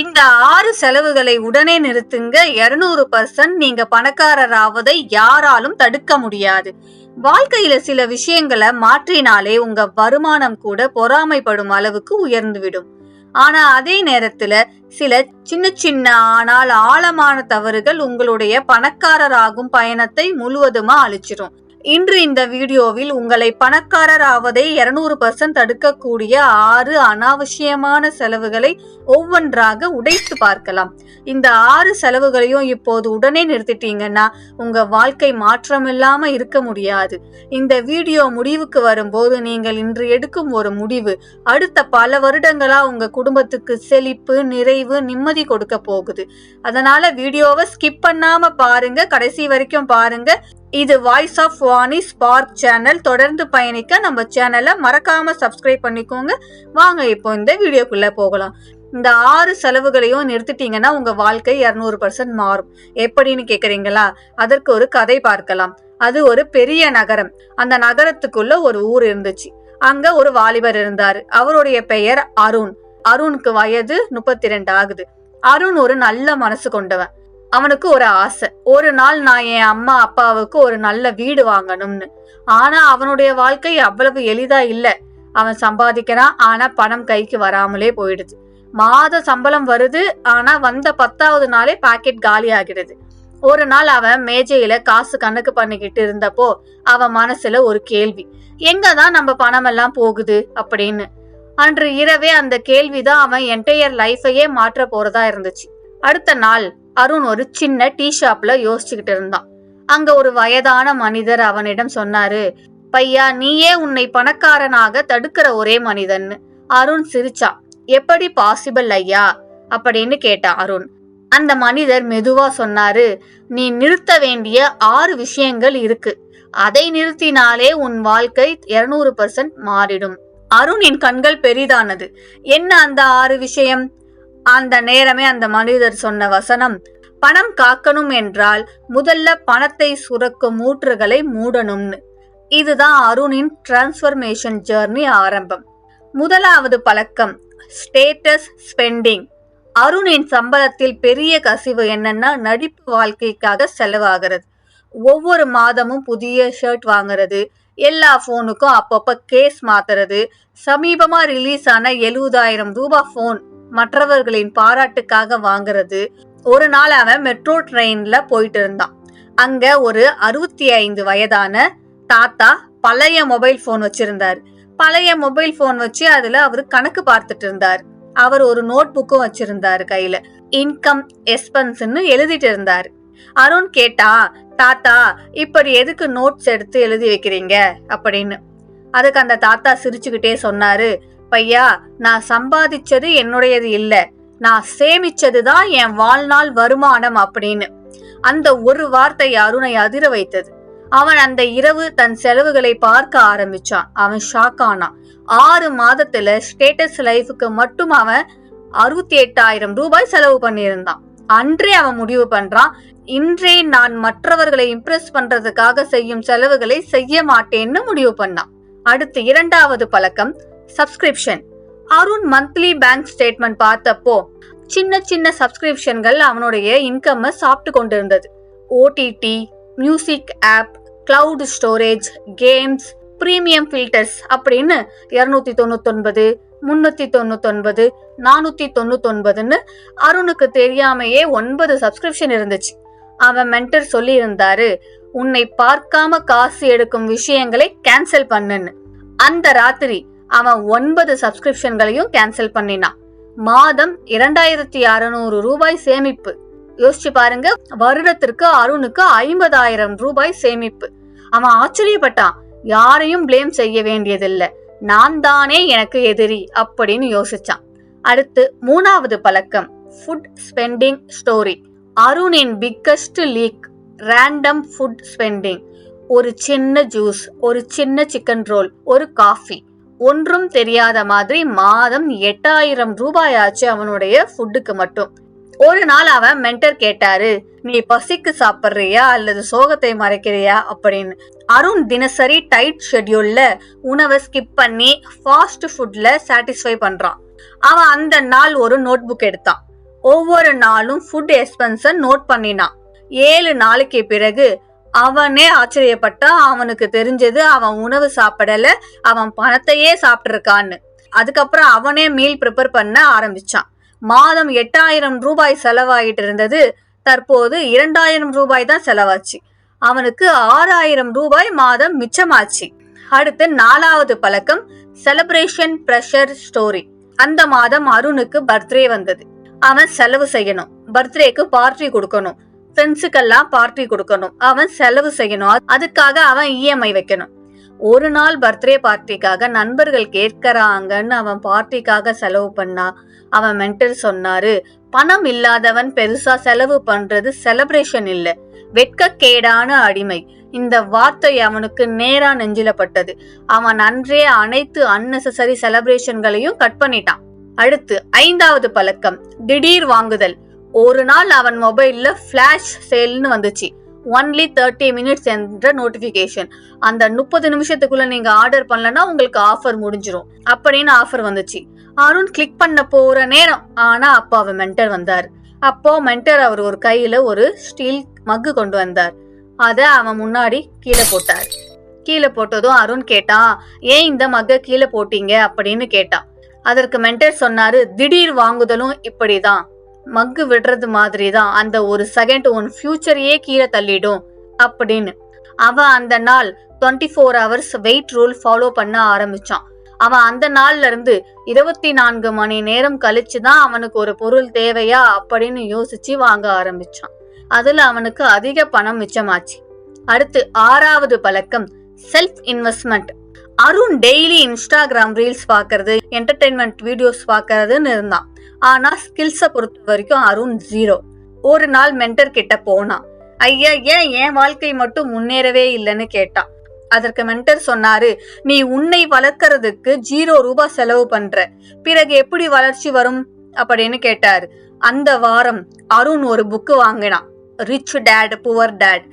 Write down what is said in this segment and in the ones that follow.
இந்த ஆறு செலவுகளை உடனே நிறுத்துங்க. இருநூறு பர்சன்ட் நீங்க பணக்காரராவதை யாராலும் தடுக்க முடியாது. வாழ்க்கையில சில விஷயங்களை மாற்றினாலே உங்க வருமானம் கூட பொறாமைப்படும் அளவுக்கு உயர்ந்துவிடும். ஆனா அதே நேரத்துல சில சின்ன சின்ன ஆனால் ஆழமான தவறுகள் உங்களுடைய பணக்காரராகும் பயணத்தை முழுவதுமா அழிச்சிடும் இன்று இந்த வீடியோவில் உங்களை பணக்காரர் ஆவதை இருநூறு பர்சன்ட் தடுக்கக்கூடிய ஆறு அனாவசியமான செலவுகளை ஒவ்வொன்றாக உடைத்து பார்க்கலாம். இந்த ஆறு செலவுகளையும் இப்போது உடனே நிறுத்திட்டீங்கன்னா உங்க வாழ்க்கை மாற்றமில்லாம இருக்க முடியாது. இந்த வீடியோ முடிவுக்கு வரும்போது நீங்கள் இன்று எடுக்கும் ஒரு முடிவு அடுத்த பல வருடங்களா உங்க குடும்பத்துக்கு செழிப்பு நிறைவு நிம்மதி கொடுக்க போகுது. அதனால வீடியோவை ஸ்கிப் பண்ணாம பாருங்க கடைசி வரைக்கும் பாருங்க. இது voice of Vani spark channel தொடர்ந்து பயணிக்க நம்ம சேனலை மறக்காம சப்ஸ்கிரைப் பண்ணிக்கோங்க. வாங்க இப்போ இந்த வீடியோக்குள்ள போகலாம். இந்த ஆறு செலவுகளையும் நிறுத்திட்டீங்கன்னா உங்க வாழ்க்கை இரநூறு பர்சன்ட் மாறும். எப்படின்னு கேக்குறீங்களா? அதற்கு ஒரு கதை பார்க்கலாம். அது ஒரு பெரிய நகரம். அந்த நகரத்துக்குள்ள ஒரு ஊர் இருந்துச்சு. அங்க ஒரு வாலிபர் இருந்தாரு. அவருடைய பெயர் அருண். அருணுக்கு வயது முப்பத்தி ரெண்டு ஆகுது. அருண் ஒரு நல்ல மனசு கொண்டவன். அவனுக்கு ஒரு ஆசை. ஒரு நாள் நான் என் அம்மா அப்பாவுக்கு ஒரு நல்ல வீடு வாங்கணும்னு. ஆனா அவனுடைய வாழ்க்கை அவ்வளவு எளிதா இல்ல. அவன் சம்பாதிக்கிறான் ஆனா பணம் கைக்கு வராமலே போயிடுது. மாத சம்பளம் வருது ஆனா வந்த பத்தாவது நாளே பாக்கெட் காலி ஆகிடுது ஒரு நாள் அவன் மேஜையில காசு கணக்கு பண்ணிக்கிட்டு இருந்தப்போ அவன் மனசுல ஒரு கேள்வி. எங்கதான் நம்ம பணம் எல்லாம் போகுது அப்படின்னு. அன்று இரவே அந்த கேள்விதான் அவன் என்டையர் லைஃபையே மாற்ற போறதா இருந்துச்சு. அடுத்த நாள் அருண் ஒரு சின்ன டீ ஷாப்ல யோசிச்சுக்கிட்டு இருந்தான். அங்க ஒரு வயதான மனிதர் அவனிடம் சொன்னாரு பையா நீயே உன்னை பணக்காரனாக தடுக்கிற ஒரே மனிதன் அருண் சிரிச்சா எப்படி பாசிபிள் ஐயா? அப்படின்னு கேட்டான் அருண். அந்த மனிதர் மெதுவா சொன்னாரு நீ நிறுத்த வேண்டிய ஆறு விஷயங்கள் இருக்கு. அதை நிறுத்தினாலே உன் வாழ்க்கை இருநூறு பர்சன்ட் மாறிடும். அருணின் கண்கள் பெரிதானது. என்ன அந்த ஆறு விஷயம்? அந்த நேரமே அந்த மனிதர் சொன்ன வசனம் பணம் காக்கணும் என்றால் முதல்ல பணத்தை சுரக்கும் ஊற்றுகளை மூடணும்னு. இதுதான் அருணின் டிரான்ஸ்ஃபர்மேஷன் ஜேர்னி ஆரம்பம். முதலாவது பழக்கம் ஸ்டேட்டஸ் ஸ்பெண்டிங் அருணின் சம்பளத்தில் பெரிய கசிவு என்னன்னா நடிப்பு வாழ்க்கைக்காக செலவாகிறது. ஒவ்வொரு மாதமும் புதிய ஷர்ட் வாங்குறது எல்லா போனுக்கும் அப்பப்ப கேஸ் மாத்துறது சமீபமா ரிலீஸ் ஆன எழுபதாயிரம் ரூபாய் போன் மற்றவர்களின் பாராட்டுக்காக வாங்குறது. ஒரு நாள் அவன் மெட்ரோ ட்ரெயின்ல போயிட்டு இருந்தான் அங்க ஒரு அறுபத்தி ஐந்து வயதான தாத்தா பழைய மொபைல் போன் வச்சிருந்தார். பழைய மொபைல் போன் வச்சு அதுல அவரு கணக்கு பார்த்துட்டு இருந்தார். அவர் ஒரு நோட் புக்கும் வச்சிருந்தாரு கையில. இன்கம் எக்ஸ்பென்ஸ்னு எழுதிட்டு இருந்தார். அருண் கேட்டா தாத்தா இப்படி எதுக்கு நோட்ஸ் எடுத்து எழுதி வைக்கிறீங்க? அப்படின்னு. அதுக்கு அந்த தாத்தா சிரிச்சுக்கிட்டே சொன்னாரு பையா நான் சம்பாதிச்சது என்னுடையது இல்ல. நான் சேமிச்சது தான் என் வாழ்நாள் வருமானம் அப்படின்னு. அந்த ஒரு வார்த்தை அருணை அதிர வைத்தது. அவன் அந்த இரவு தன் செலவுகளை பார்க்க ஆரம்பிச்சான். அவன் ஷாக் ஆனான். ஆறு மாதத்துல ஸ்டேட்டஸ் லைஃபுக்கு மட்டும் அவன் அறுபத்தி எட்டாயிரம் ரூபாய் செலவு பண்ணியிருந்தான். அன்றே அவன் முடிவு பண்றான் இன்றே நான் மற்றவர்களை இம்ப்ரெஸ் பண்றதுக்காக செய்யும் செலவுகளை செய்ய மாட்டேன்னு முடிவு பண்ணான். அடுத்து இரண்டாவது பழக்கம் subscription Arun monthly bank statement பார்த்தப்போ சின்ன சின்ன சப்ஸ்கிரிப்ஷன்கள் அவனுடைய இன்கம்மை சாப்பிட்டு கொண்டிருந்தது. OTT music app cloud storage games premium filters அப்படின்னு இருநூத்தி தொண்ணூத்தொன்பது முன்னூத்தி தொண்ணூத்தொன்பது நானூத்தி தொண்ணூத்தொன்பதுன்னு அருணுக்கு தெரியாமையே ஒன்பது சப்ஸ்கிரிப்ஷன் இருந்துச்சு. அவன் மென்டர் சொல்லி இருந்தாரு உன்னை பார்க்காம காசு எடுக்கும் விஷயங்களை கேன்சல் பண்ணுன்னு. அந்த ராத்திரி அவன் ஒன்பது சப்ஸ்கிரிப்ஷன்களையும் கேன்சல் பண்ணினான். மாதம் இரண்டாயிரத்தி அறுநூறு ரூபாய் சேமிப்பு. யோசிச்சு பாருங்க வருடத்திற்கு அருணுக்கு ஐம்பதாயிரம் ரூபாய் சேமிப்பு. அவன் ஆச்சரியப்பட்டான் யாரையும் ப்ளேம் செய்ய வேண்டியதில்லை. நான் தானே எனக்கு எதிரி அப்படின்னு யோசிச்சான். அடுத்து மூணாவது பழக்கம் food spending story அருணின் biggest leak random food spending ஒரு சின்ன ஜூஸ் ஒரு சின்ன சிக்கன் ரோல் ஒரு காஃபி ஒன்றும் தெரியாத மாதிரி மாதம் எட்டாயிரம் ரூபாய் ஆச்சு அவனுடைய ஃபுட்டுக்கு மட்டும். ஒரு நாள் அவன் மென்டர் கேட்டாரு நீ பசிக்கு சாப்பிட்றியா அல்லது சோகத்தை மறைக்கிறியா? அப்படின்னு. அருண் தினசரி டைட் ஷெட்யூல்ல உணவை ஸ்கிப் பண்ணி ஃபாஸ்ட் ஃபுட்ல சாட்டிஸ்ஃபை பண்றான். அவன் அந்த நாள் ஒரு நோட் புக் எடுத்தான். ஒவ்வொரு நாளும் ஃபுட் எக்ஸ்பென்ஸை நோட் பண்ணினான். ஏழு நாளைக்கு பிறகு அவனே ஆச்சரியப்பட்டா அவனுக்கு தெரிஞ்சது அவன் உணவு சாப்பிடல அவன் பணத்தையே சாப்பிட்டுருக்கான்னு. அதுக்கப்புறம் அவனே மீல் ப்ரிப்பேர் பண்ண ஆரம்பிச்சான். மாதம் எட்டாயிரம் ரூபாய் செலவாயிட்டு இருந்தது. தற்போது இரண்டாயிரம் ரூபாய் தான் செலவாச்சு. அவனுக்கு ஆறாயிரம் ரூபாய் மாதம் மிச்சமாச்சு. அடுத்து நாலாவது பழக்கம் செலிப்ரேஷன் ப்ரெஷர் ஸ்டோரி அந்த மாதம் அருணுக்கு பர்த்டே வந்தது. அவன் செலவு செய்யணும். பர்த்டேக்கு பார்ட்டி கொடுக்கணும். ஃப்ரெண்ட்ஸுக்கெல்லாம் பார்ட்டி கொடுக்கணும். அவன் செலவு செய்யணும். அதுக்காக அவன் இஎம்ஐ வைக்கணும். ஒரு நாள் பர்த்டே பார்ட்டிக்காக நண்பர்கள் கேட்கறாங்கன்னு அவன் பார்ட்டிக்காக செலவு பண்ணா அவன் மென்டர் சொன்னாரு பணம் இல்லாதவன் பெருசா செலவு பண்றது செலப்ரேஷன் இல்ல. வெட்கக்கேடான அடிமை. இந்த வார்த்தை அவனுக்கு நேரா நெஞ்சில பட்டது. அவன் அன்றே அனைத்து அன்னெசசரி செலப்ரேஷன்களையும் கட் பண்ணிட்டான். அடுத்து ஐந்தாவது பழக்கம் திடீர் வாங்குதல். ஒரு நாள் அவன் மொபைல்ல ஃபிளாஷ் சேல்னு வந்துச்சு. ஒன்லி தேர்ட்டி மினிட்ஸ் என்ற நோட்டிபிகேஷன் அந்த முப்பது நிமிஷத்துக்குள்ள நீங்க ஆர்டர் பண்ணலன்னா உங்களுக்கு ஆஃபர் முடிஞ்சிரும். அப்படின்னு ஆஃபர் வந்துச்சு. அருண் கிளிக் பண்ண போற நேரம். ஆனா அப்போ அவன் மென்டர் வந்தார். அப்போ மென்டர் அவர் ஒரு கையில ஒரு ஸ்டீல் மக்கு கொண்டு வந்தார். அத அவன் முன்னாடி கீழே போட்டார். கீழே போட்டதும் அருண் கேட்டான் ஏன் இந்த மக்க கீழே போட்டீங்க? அப்படின்னு கேட்டான். அதற்கு மென்டர் சொன்னாரு திடீர் வாங்குதலும் இப்படிதான். மக்கு விடுறது மாதிரி தான் அந்த ஒரு செகண்ட் உன் ஃபியூச்சரையே கீழே தள்ளிடும் அப்படின்னு. அவன் அந்த நாள் twenty four hours wait rule follow பண்ண ஆரம்பிச்சான். அவன் அந்த நாள்ல இருந்து இருபத்தி நான்கு மணி நேரம் கழிச்சு தான் அவனுக்கு ஒரு பொருள் தேவையா அப்படின்னு யோசிச்சு வாங்க ஆரம்பிச்சான். அதுல அவனுக்கு அதிக பணம் மிச்சமாச்சு. அடுத்து ஆறாவது பழக்கம் self investment Arun daily Instagram reels பார்க்கறது என்டர்டைன்மெண்ட் வீடியோஸ் பார்க்கறதுன்னு இருந்தான். ஆனா ஸ்கில்ஸை பொறுத்த வரைக்கும் அருண் ஜீரோ ஒரு நாள் மென்டர் கிட்ட போனான் ஐயா ஏன் என் வாழ்க்கை மட்டும் முன்னேறவே இல்லைன்னு கேட்டான் அதற்கு மென்டர் சொன்னாரு நீ உன்னை வளர்க்கறதுக்கு ஜீரோ ரூபாய் செலவு பண்ற. பிறகு எப்படி வளர்ச்சி வரும்? அப்படின்னு கேட்டாரு. அந்த வாரம் அருண் ஒரு புக்கு வாங்கினான். ரிச் டேட் புவர் டேட்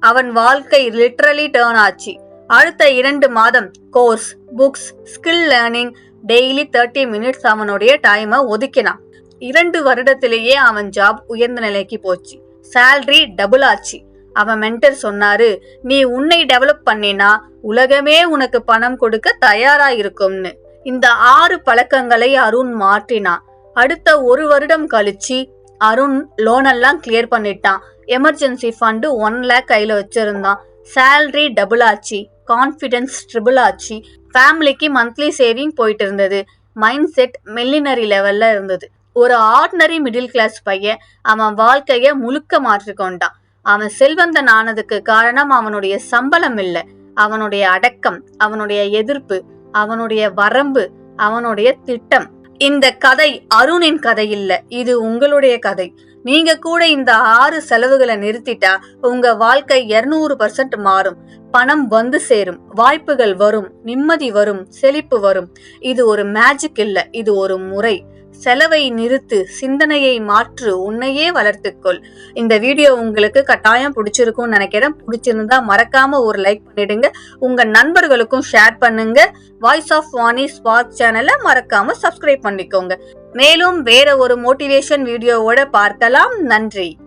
அவன் வாழ்க்கை லிட்ரலி டேர்ன் ஆச்சு. அடுத்த இரண்டு மாதம் course books skill learning daily thirty minutes அவனுடைய டைமை ஒதுக்கினான். இரண்டு வருடத்திலேயே அவன் ஜாப் உயர்ந்த நிலைக்கு போச்சு. சேல்ரி டபுள் ஆச்சு. அவன் மென்டர் சொன்னாரு நீ உன்னை டெவலப் பண்ணினா உலகமே உனக்கு பணம் கொடுக்க தயாரா இருக்கும்னு. இந்த ஆறு பழக்கங்களை அருண் மாற்றினான். அடுத்த ஒரு வருடம் கழிச்சு அருண் லோன் எல்லாம் கிளியர் பண்ணிட்டான். எமர்ஜென்சி ஃபண்டு ஒன் லேக் கையில வச்சிருந்தான். சேல்ரி டபுள் ஆச்சு. கான்ஃபிடென்ஸ் ட்ரிபிள் ஆச்சு. ஃபேமிலிக்கு மந்த்லி சேவிங் போயிட்டு இருந்தது மைண்ட் செட் மெல்லினரி லெவலில் இருந்தது. ஒரு ஆர்டினரி மிடில் கிளாஸ் பையன் அவன் வாழ்க்கையை முழுக்க மாற்றிக்கொண்டான். அவன் செல்வந்தன் ஆனதுக்கு காரணம் அவனுடைய சம்பளம் இல்லை. அவனுடைய அடக்கம் அவனுடைய எதிர்ப்பு அவனுடைய வரம்பு அவனுடைய திட்டம். இந்த கதை அருணின் கதை இல்ல. இது உங்களுடைய கதை. நீங்க கூட இந்த ஆறு செலவுகளை நிறுத்திட்டா உங்க வாழ்க்கை 200% பர்சன்ட் மாறும். பணம் வந்து சேரும் வாய்ப்புகள் வரும் நிம்மதி வரும் செழிப்பு வரும். இது ஒரு மேஜிக் இல்ல இது ஒரு முறை. செலவை நிறுத்து சிந்தனையை மாற்று உன்னையே வளர்த்துக்கொள் இந்த வீடியோ உங்களுக்கு கட்டாயம் பிடிச்சிருக்கும்னு நினைக்கிறேன். பிடிச்சிருந்தா மறக்காம ஒரு லைக் பண்ணிடுங்க. உங்க நண்பர்களுக்கும் ஷேர் பண்ணுங்க. வாய்ஸ் ஆஃப் வாணி ஸ்பாட் சேனலை மறக்காம சப்ஸ்கிரைப் பண்ணிக்கோங்க. மேலும் வேற ஒரு மோட்டிவேஷன் வீடியோவோட பார்க்கலாம். நன்றி.